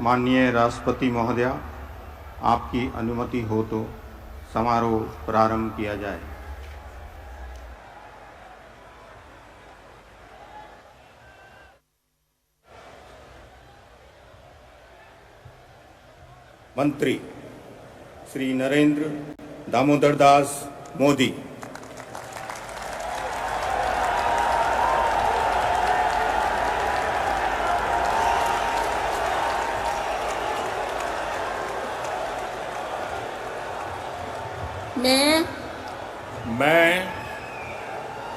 माननीय राष्ट्रपति महोदया, आपकी अनुमति हो तो समारोह प्रारंभ किया जाए। मंत्री श्री नरेंद्र दामोदर दास मोदी मैं मैं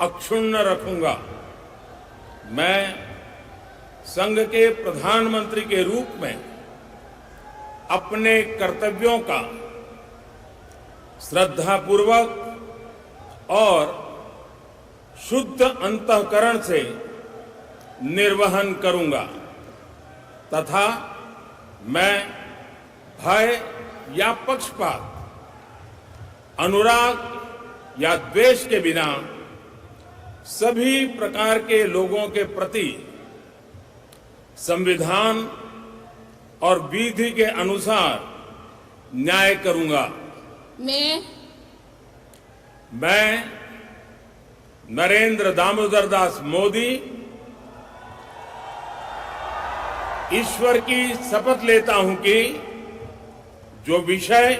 अक्षुण्ण रखूँगा। मैं संघ के प्रधानमंत्री के रूप में अपने कर्तव्यों का श्रद्धापूर्वक और शुद्ध अंतकरण से निर्वहन करूँगा, तथा मैं भय या पक्षपात, अनुराग या द्वेष के बिना सभी प्रकार के लोगों के प्रति संविधान और विधि के अनुसार न्याय करूँगा। मैं मैं नरेंद्र दामोदर दास मोदी ईश्वर की शपथ लेता हूँ कि जो विषय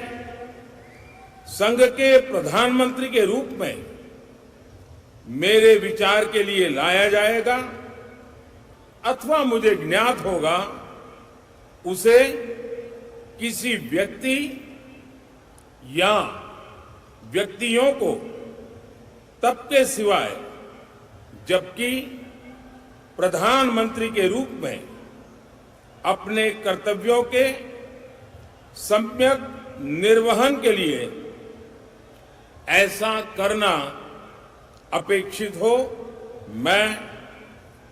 संघ के प्रधानमंत्री के रूप में मेरे विचार के लिए लाया जाएगा अथवा मुझे ज्ञात होगा, उसे किसी व्यक्ति या व्यक्तियों को तब के सिवाय, जबकि प्रधानमंत्री के रूप में अपने कर्तव्यों के सम्यक निर्वहन के लिए ऐसा करना अपेक्षित हो मैं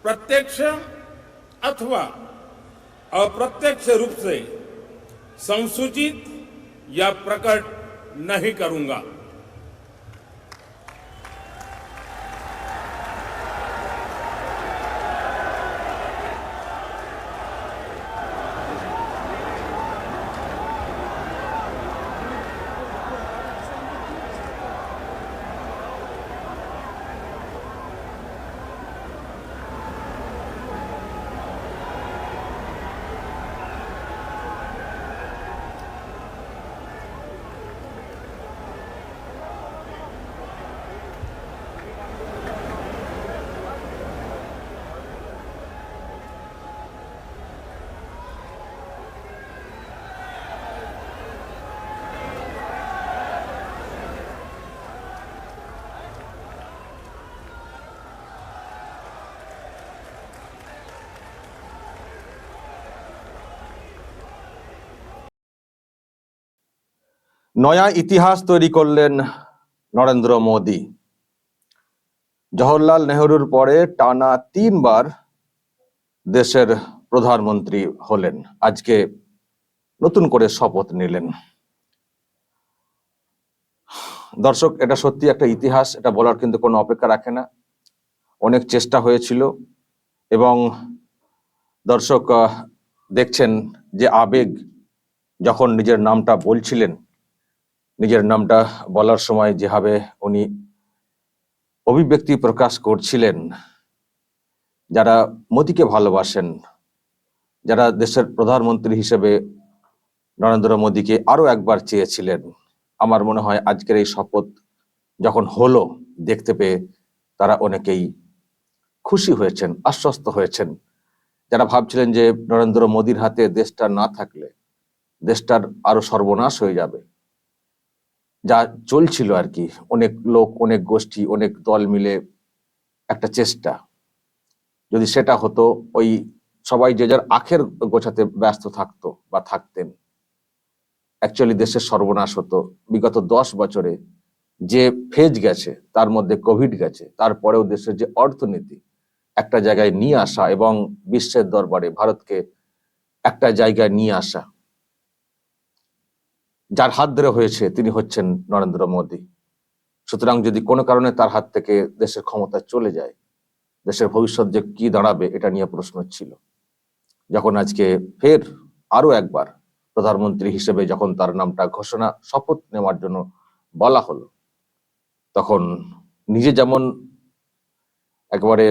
प्रत्यक्ष अथवा अप्रत्यक्ष रूप से संसूचित या प्रकट नहीं करूँगा। নয়া ইতিহাস তৈরি করলেন নরেন্দ্র মোদী। জওহরলাল নেহরুর পরে টানা তিনবার দেশের প্রধানমন্ত্রী হলেন। আজকে নতুন করে শপথ নিলেন। দর্শক, এটা সত্যি একটা ইতিহাস, এটা বলার কিন্তু কোনো অপেক্ষা রাখে না। অনেক চেষ্টা হয়েছিল এবং দর্শক দেখছেন যে আবেগ, যখন নিজের নামটা বলছিলেন নিজের নামটা বলার সময় যেভাবে উনি অভিব্যক্তি প্রকাশ করছিলেন, যারা মোদীকে ভালোবাসেন, যারা দেশের প্রধানমন্ত্রী হিসেবে নরেন্দ্র মোদীকে আরও একবার চেয়েছিলেন, আমার মনে হয় আজকের এই শপথ যখন হলো, দেখতে পেয়ে তারা অনেকেই খুশি হয়েছেন, আশ্বস্ত হয়েছেন। যারা ভাবছিলেন যে নরেন্দ্র মোদীর হাতে দেশটা না থাকলে, দেশটার আরও সর্বনাশ হয়ে যাবে। যা চলছিল আর কি অনেক লোক, অনেক গোষ্ঠী, অনেক দল মিলে একটা চেষ্টা। যদি সেটা হতো, ওই সবাই যে যার আখের গোছাতে ব্যস্ত থাকতো বা থাকতেন অ্যাকচুয়ালি দেশের সর্বনাশ হতো। বিগত দশ বছরে যে ফেজ গেছে, তার মধ্যে কোভিড গেছে, তারপরেও দেশের যে অর্থনীতি, একটা জায়গায় নিয়ে আসা এবং বিশ্বের দরবারে ভারতকে একটা জায়গায় নিয়ে আসা যার হাত ধরে হয়েছে তিনি হচ্ছেন নরেন্দ্র মোদী। সুতরাং যদি কোনো কারণে তার হাত থেকে দেশের ক্ষমতা চলে যায়, দেশের ভবিষ্যৎ যে কি দাঁড়াবে এটা নিয়ে প্রশ্ন ছিল। যখন আজকে ফের আরও একবার প্রধানমন্ত্রী হিসেবে যখন তার নামটা ঘোষণা, শপথ নেওয়ার জন্য বলা হলো, তখন নিজে যেমন একেবারে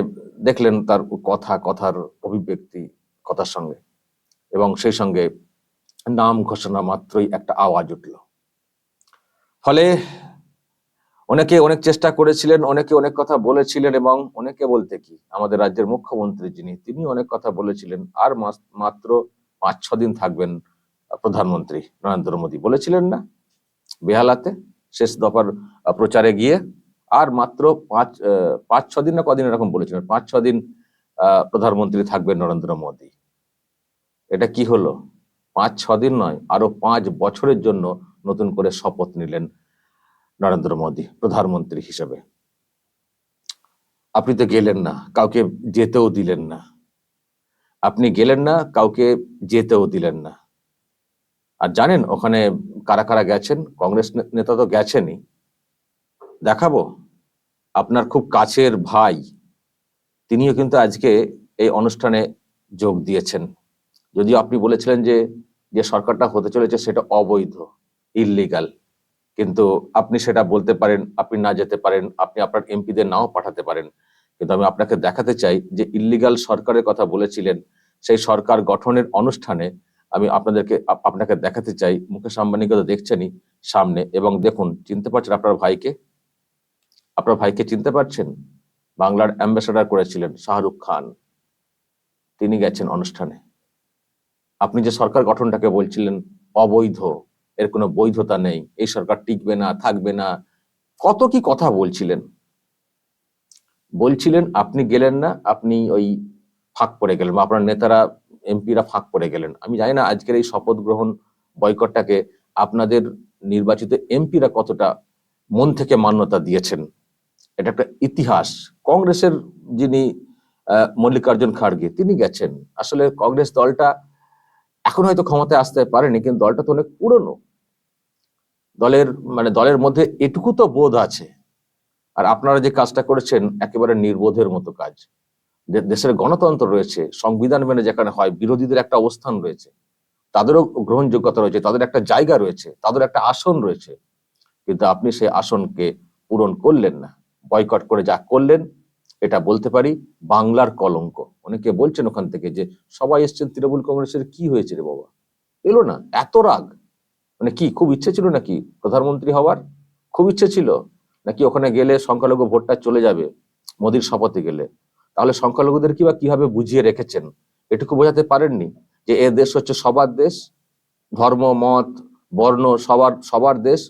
দেখলেন তার কথা, কথার অভিব্যক্তি, কথার সঙ্গে এবং সেই সঙ্গে নাম ঘোষণা মাত্রই একটা আওয়াজ উঠল। ফলে অনেকে অনেক চেষ্টা করেছিলেন, অনেকে অনেক কথা বলেছিলেন এবং অনেকে বলতে কি, আমাদের রাজ্যের মুখ্যমন্ত্রী যিনি তিনি অনেক কথা বলেছিলেন, আর মাত্র পাঁচ ছ দিন থাকবেন প্রধানমন্ত্রী নরেন্দ্র মোদী। বলেছিলেন না, বেহালাতে শেষ দফার প্রচারে গিয়ে, আর মাত্র পাঁচ পাঁচ ছ দিন না কদিন এরকম বলেছিলেন পাঁচ ছ দিন প্রধানমন্ত্রী থাকবেন নরেন্দ্র মোদী। এটা কি হলো? পাঁচ, ছ দিন নয়, আরও পাঁচ বছরের জন্য নতুন করে শপথ নিলেন নরেন্দ্র মোদী, প্রধানমন্ত্রী হিসেবে। আপনি তো গেলেন না, কাউকে যেতেও দিলেন না। আপনি গেলেন না, কাউকে যেতেও দিলেন না। আর জানেন ওখানে কারা কারা গেছেন? কংগ্রেস নেতা তো গেছেনই। দেখাবো। আপনার খুব কাছের ভাই, তিনিও কিন্তু আজকে এই অনুষ্ঠানে যোগ দিয়েছেন। যদিও আপনি বলেছিলেন যে যে সরকারটা হতে চলেছে সেটা অবৈধ ইললিগাল কিন্তু আপনি সেটা বলতে পারেন, আপনি না যেতে পারেন, আপনি আপনার এমপিদের নাও পাঠাতে পারেন। কিন্তু আমি আপনাকে দেখাতে চাই যে ইল্লিগাল সরকারের কথা বলেছিলেন, সেই সরকার গঠনের অনুষ্ঠানে আমি আপনাদেরকে আপ- আপনাকে দেখাতে চাই। মুকেশ আম্বানিকে তো দেখছেনই সামনে। এবং দেখুন, চিনতে পারছেন আপনার ভাইকে? আপনার ভাইকে চিনতে পারছেন? বাংলার অ্যাম্বাসেডার করেছিলেন শাহরুখ খান। তিনি গেছেন অনুষ্ঠানে। আপনি যে সরকার গঠনটাকে বলছিলেন, অবৈধ, এর কোনো বৈধতা নেই, এই সরকার টিকবে না, থাকবে না, কত কি কথা বলছিলেন? বলছিলেন, আপনি গেলেন না, আপনি ওই ফাঁক পড়ে গেলেন বা আপনার নেতারা, এমপিরা ফাঁক পড়ে গেলেন। আমি জানি না আজকের এই শপথ গ্রহণ বয়কটটাকে আপনাদের নির্বাচিত এমপিরা কতটা মন থেকে মান্যতা দিয়েছেন। এটা একটা ইতিহাস। কংগ্রেসের যিনি মল্লিকার্জুন খাড়গে, তিনি গেছেন। আসলে কংগ্রেস দলটা এখন হয়তো ক্ষমতায় আসতে পারেনি, কিন্তু দলটা তো অনেক পুরনো। দলের মানে দলের মধ্যে এটুকু তো বোধ আছে। আর আপনারা যে কাজটা করেছেন, একেবারে নির্বোধের মতো কাজ। দেশের গণতন্ত্র রয়েছে, সংবিধান মেনে যেখানে হয়, বিরোধীদের একটা অবস্থান রয়েছে। তাদেরও গ্রহণযোগ্যতা রয়েছে, তাদের একটা জায়গা রয়েছে, তাদের একটা আসন রয়েছে। কিন্তু আপনি সেই আসনকে পূরণ করলেন না। বয়কট করে যা করলেন, এটা বলতে পারি বাংলার কলঙ্ক। অনেকে বলছেন ওখান থেকে যে সবাই এসছেন তৃণমূল কংগ্রেসের, কি হয়েছে রে বাবা? এলো না, এত রাগ। মানে কি, খুব ইচ্ছে ছিল নাকি প্রধানমন্ত্রী হওয়ার? খুব ইচ্ছে ছিল। নাকি ওখানে গেলে সংখ্যালঘু ভোটটা চলে যাবে, মোদির শপথে গেলে? তাহলে সংখ্যালঘুদের কি বা কীভাবে বুঝিয়ে রেখেছেন? এটুকু বোঝাতে পারেননি যে এ দেশ হচ্ছে সবার দেশ? ধর্ম, মত, বর্ণ, সবার সবার দেশ?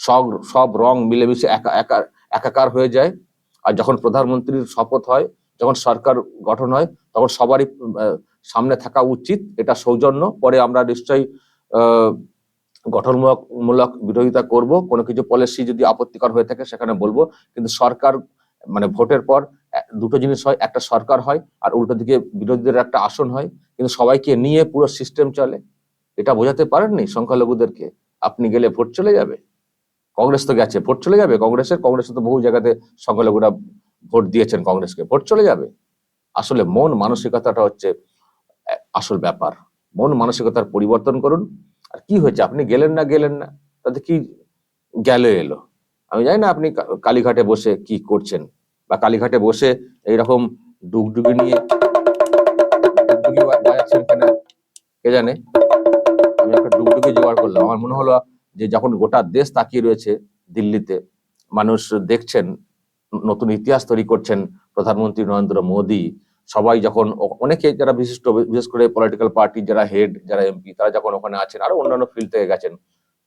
সব সব রং মিলেমিশে একা একা, একাকার হয়ে যায়? আর যখন প্রধানমন্ত্রীর শপথ হয় যখন সরকার গঠন হয়, তখন সবারই সামনে থাকা উচিত এটা সৌজন্য। পরে আমরা নিশ্চয়ই গঠনমূলক মূলক বিরোধিতা করব। কোনো কিছু পলিসি যদি আপত্তিকর হয়ে থাকে সেখানে বলব। কিন্তু সরকার মানে ভোটের পর দুটো জিনিস হয়। একটা সরকার হয় আর উল্টো দিকে বিরোধীদের একটা আসন হয়। কিন্তু সবাইকে নিয়ে পুরো সিস্টেম চলে। এটা বোঝাতে পারেননি সংখ্যালঘুদেরকে? আপনি গেলে ভোট চলে যাবে? কংগ্রেস তো গেছে, ভোট চলে যাবে। কংগ্রেসের কংগ্রেসে তো বহু জায়গাতে সংখ্যালঘুরা ভোট দিয়েছেন কংগ্রেসকে, ভোট চলে যাবে। আসলে মন মানসিকতাটা হচ্ছে আসল ব্যাপার। মন মানসিকতার পরিবর্তন করুন। আর কি হয়েছে? আপনি গেলেন না গেলেন না, তাতে কি গেল এলো? আমি জানি না আপনি কালীঘাটে বসে কি করছেন বা কালীঘাটে বসে এইরকম ডুগডুগি নিয়ে কে জানে? আমি একটা ডুগডুগি জোগাড় করলাম। আমার মনে হলো যে যখন গোটা দেশ তাকিয়ে রয়েছে দিল্লিতে, মানুষ দেখছেন নতুন ইতিহাস তৈরি করছেন প্রধানমন্ত্রী নরেন্দ্র মোদী। সবাই যখন অনেকে যারা বিশিষ্ট, বিশেষ করে পলিটিক্যাল পার্টি যারা হেড যারা এমপি তারা যখন ওখানে আছেন, আরও অন্যান্য ফিল্ড থেকে গেছেন,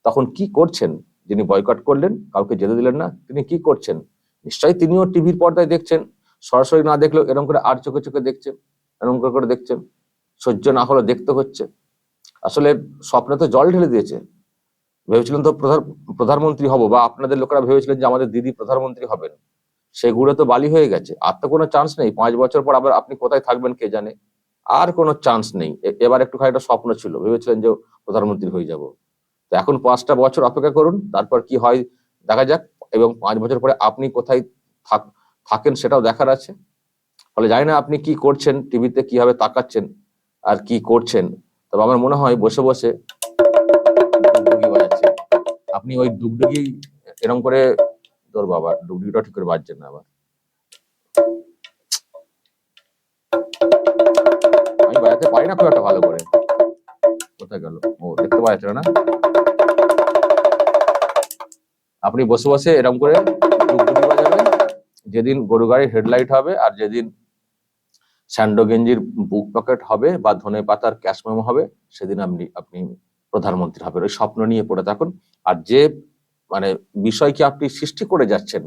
তখন কি করছেন? যিনি বয়কট করলেন, কাউকে যেতে দিলেন না, তিনি কি করছেন? নিশ্চয়ই তিনিও টিভির পর্দায় দেখছেন। সরাসরি না দেখলেও এরকম করে আর চোখে চোখে দেখছেন এরকম করে করে দেখছেন। সহ্য না হলে দেখতে হচ্ছে। আসলে স্বপ্নে তো জল ঢেলে দিয়েছে। ভেবেছিলেন তো প্রধান, প্রধানমন্ত্রী হব বা আপনাদের লোকেরা ভেবেছিলেন যে আমাদের দিদি প্রধানমন্ত্রী হবেন। সেগুলো তো বালি হয়ে গেছে। আর তো কোনো চান্স নেই। পাঁচ বছর পর আবার আপনি কোথায় থাকবেন কে জানে? আর কোনো চান্স নেই। এবার একটু একটা স্বপ্ন ছিল। ভেবেছিলেন যে প্রধানমন্ত্রী হয়ে যাব। তো এখন পাঁচটা বছর অপেক্ষা করুন। তারপর কি হয় দেখা যাক। এবং পাঁচ বছর পরে আপনি কোথায় থাক, থাকেন সেটাও দেখার আছে। ফলে জানি না আপনি কি করছেন, টিভিতে কীভাবে তাকাচ্ছেন আর কি করছেন। তবে আমার মনে হয় বসে বসে আপনি ওই ডুগডুগি এরকম করে তোর বাবা ডুগডুগিটা ঠিক করে বাজছেন না আবার। আমি বাজাতে পারি না খুব একটা ভালো করে। কোথায় গেল? ও, দেখতে পাওয়া যাচ্ছে না আপনি বসে বসে এরকম করে ডুগডুগি বাজাবেন। যেদিন গরু গাড়ির হেডলাইট হবে আর যেদিন স্যান্ডো গেঞ্জির বুক পকেট হবে বা ধনে পাতার ক্যাশ মেমো হবে, সেদিন আপনি আপনি প্রধানমন্ত্রী হবেন ওই স্বপ্ন নিয়ে পড়ে থাকুন। আর যে মানে বিষয়কে আপনি সৃষ্টি করে যাচ্ছেন,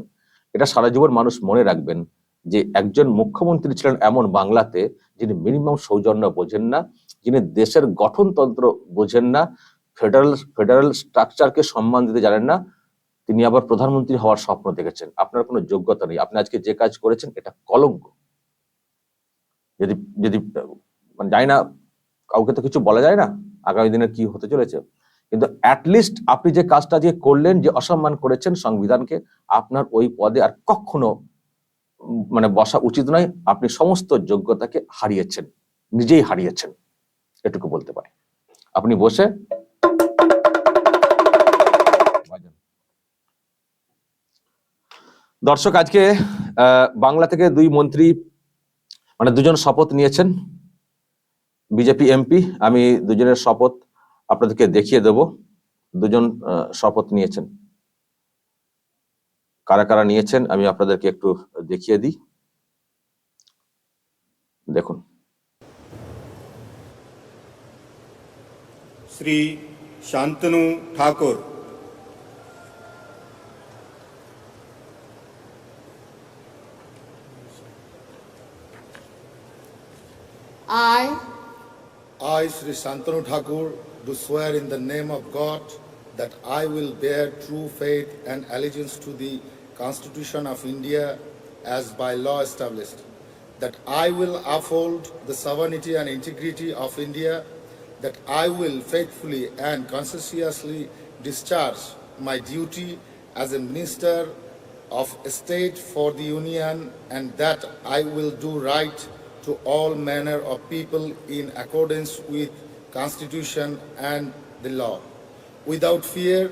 এটা সারা জীবন মানুষ মনে রাখবেন যে একজন মুখ্যমন্ত্রী ছিলেন এমন বাংলাতে যিনি মিনিমাম সৌজন্য বোঝেন না, যিনি দেশের গঠনতন্ত্র বোঝেন না, ফেডারেল ফেডারেল স্ট্রাকচারকে সম্মান দিতে জানেন না, তিনি আবার প্রধানমন্ত্রী হওয়ার স্বপ্ন দেখেছেন। আপনার কোনো যোগ্যতা নেই। আপনি আজকে যে কাজ করেছেন, এটা কলঙ্ক। যদি যদি মানে জানি না, কাউকে তো কিছু বলা যায় না, আগামী দিনে কি হতে চলেছে? কিন্তু অ্যাটলিস্ট আপনি যে কাজটা দিয়ে করলেন, যে অসম্মান করেছেন সংবিধানকে, আপনার ওই পদে আর কখনো মানে বসা উচিত নয়। আপনি সমস্ত যোগ্যতাকে হারিয়েছেন, নিজেই হারিয়েছেন। এটুকু বলতে পারি। আপনি বসে। দর্শক, আজকে বাংলা থেকে দুই মন্ত্রী মানে দুজন শপথ নিয়েছেন। বিজেপি এমপি, আমি দুজনের শপথ আপনাদেরকে দেখিয়ে দেব দুজন শপথ নিয়েছেন। কারা কারা নিয়েছেন আমি আপনাদেরকে একটু দেখিয়ে দিই। দেখুন। Shri Shantanu Thakur. I I Shri Shantanu Thakur. Do swear in the name of God that I will bear true faith and allegiance to the Constitution of India as by law established, that I will uphold the sovereignty and integrity of India, that I will faithfully and conscientiously discharge my duty as a minister of state for the union and that I will do right to all manner of people in accordance with constitution and the law without fear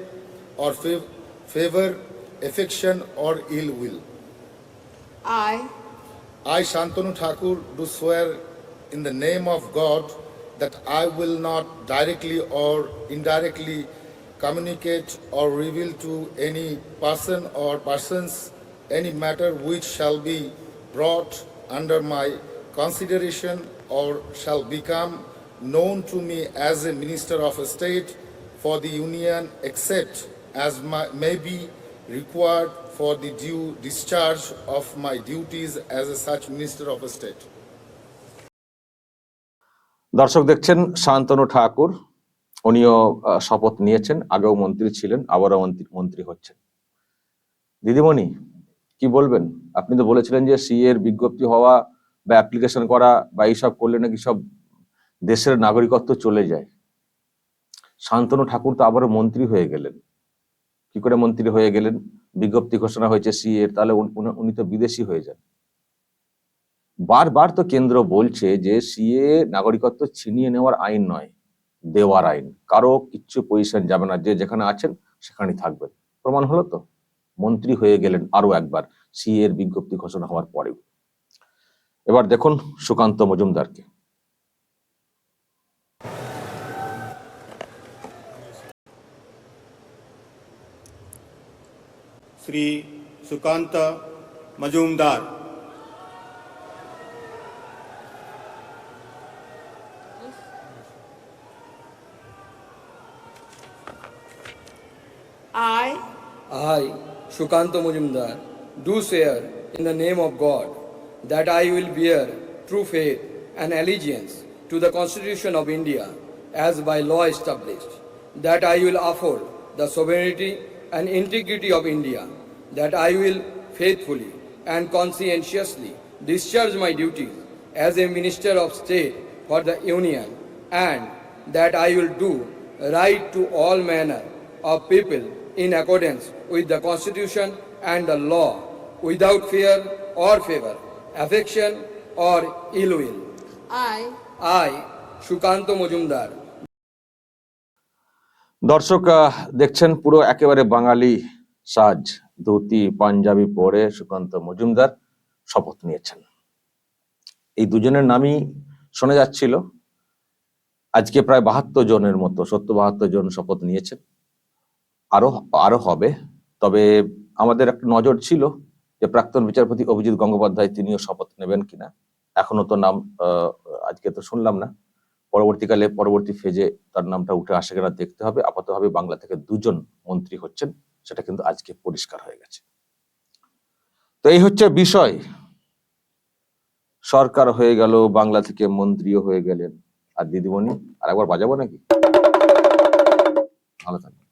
or fav- favor affection or ill will. I, I, Shantanu Thakur, do swear in the name of God that I will not directly or indirectly communicate or reveal to any person or persons any matter which shall be brought under my consideration or shall become known to me as a minister of state for the union except as my, may be required for the due discharge of my duties as a such minister of state. দর্শক দেখছেন শান্তনু ঠাকুর উনিও শপথ নিয়েছেন আগেও মন্ত্রী ছিলেন আবারও মন্ত্রী হচ্ছেন দিদিমণি কি বলবেন আপনি তো বলেছিলেন যে সি এর বিজ্ঞপ্তি হওয়া বা অ্যাপ্লিকেশন করা বা এইসব করলে নাকি সব দেশের নাগরিকত্ব চলে যায়। শান্তনু ঠাকুর তো আবারও মন্ত্রী হয়ে গেলেন। কি করে মন্ত্রী হয়ে গেলেন? বিজ্ঞপ্তি ঘোষণা হয়েছে সি এর তাহলে উনি- তো বিদেশি হয়ে যান। বারবার তো কেন্দ্র বলছে যে সিএ নাগরিকত্ব ছিনিয়ে নেওয়ার আইন নয়, দেওয়ার আইন। কারও কিচ্ছু পজিশন যাবে না, যে যেখানে আছেন সেখানেই থাকবেন। প্রমাণ হলো তো, মন্ত্রী হয়ে গেলেন আরও একবার সিএ এর বিজ্ঞপ্তি ঘোষণা হওয়ার পরেও। এবার দেখুন Sukanta মজুমদারকে। Shri Sukanta Majumdar I, I, Shukanta Mujumdar, do swear in the name of God that I will bear true faith and allegiance to the Constitution of India as by law established, that I will afford the sovereignty and integrity of India, that I will faithfully and conscientiously discharge my duties as a Minister of State for the Union, and that I will do right to all manner of people in accordance with the Constitution and the law, without fear or favor, affection or ill will. I, I, Shukanto Mujumdar, দর্শক দেখছেন পুরো একেবারে বাঙালি সাজ ধুতি, পাঞ্জাবি পরে সুকান্ত মজুমদার শপথ নিয়েছেন। এই দুজনের নামই শোনা যাচ্ছিল। আজকে প্রায় বাহাত্তর জনের মতো, সত্তর বাহাত্তর জন শপথ নিয়েছেন। আরও আরও হবে। তবে আমাদের একটা নজর ছিল যে প্রাক্তন বিচারপতি অভিজিৎ গঙ্গোপাধ্যায় তিনিও শপথ নেবেন কিনা। এখনও তো নাম আজকে তো শুনলাম না। পরবর্তীকালে, পরবর্তী ফেজে তার নামটা উঠে আসে কিনা দেখতে হবে। আপাতভাবে বাংলা থেকে দুজন মন্ত্রী হচ্ছেন। সেটা কিন্তু আজকে পরিষ্কার হয়ে গেছে। তো এই হচ্ছে বিষয়। সরকার হয়ে গেল, বাংলা থেকে মন্ত্রীও হয়ে গেলেন। আর দিদিমণি, আর একবার বাজাবো নাকি? ভালো থাকবে